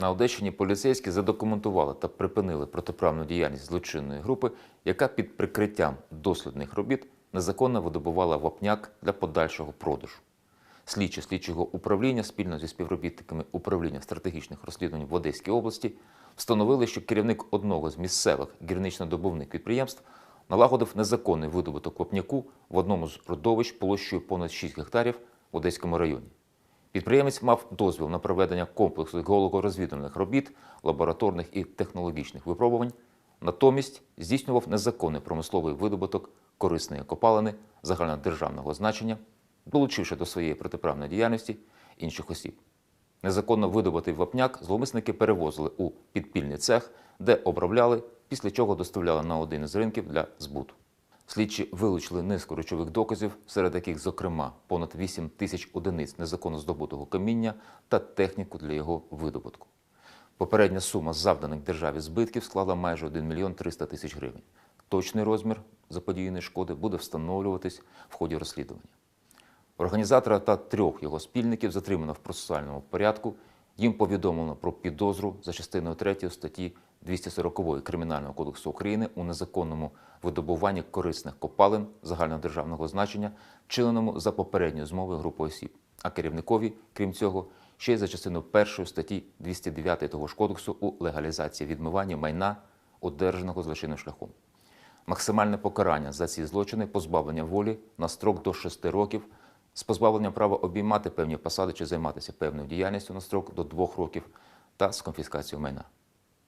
На Одещині поліцейські задокументували та припинили протиправну діяльність злочинної групи, яка під прикриттям дослідних робіт незаконно видобувала вапняк для подальшого продажу. Слідчі слідчого управління спільно зі співробітниками управління стратегічних розслідувань в Одеській області встановили, що керівник одного з місцевих гірнично-добувних підприємств налагодив незаконний видобуток вапняку в одному з родовищ площею понад 6 гектарів в Одеському районі. Підприємець мав дозвіл на проведення комплексу геолого-розвідувальних робіт, лабораторних і технологічних випробувань, натомість здійснював незаконний промисловий видобуток корисної копалини загальнодержавного значення, долучивши до своєї протиправної діяльності інших осіб. Незаконно видобутий вапняк зловмисники перевозили у підпільний цех, де обробляли, після чого доставляли на один із ринків для збуту. Слідчі вилучили низку речових доказів, серед яких, зокрема, понад 8 тисяч одиниць незаконно здобутого каміння та техніку для його видобутку. Попередня сума завданих державі збитків склала майже 1 мільйон 300 тисяч гривень. Точний розмір заподіяної шкоди буде встановлюватись в ході розслідування. Організатора та трьох його спільників затримано в процесуальному порядку. Їм повідомлено про підозру за частиною 3 статті 240 Кримінального кодексу України у незаконному видобуванні корисних копалин загальнодержавного значення, вчиненому за попередньою змовою групи осіб, а керівникові, крім цього, ще й за частиною 1 статті 209 того ж кодексу у легалізації відмивання майна, одержаного злочинним шляхом. Максимальне покарання за ці злочини позбавлення волі на строк до 6 років з позбавленням права обіймати певні посади чи займатися певною діяльністю на строк до 2 років та з конфіскацією майна.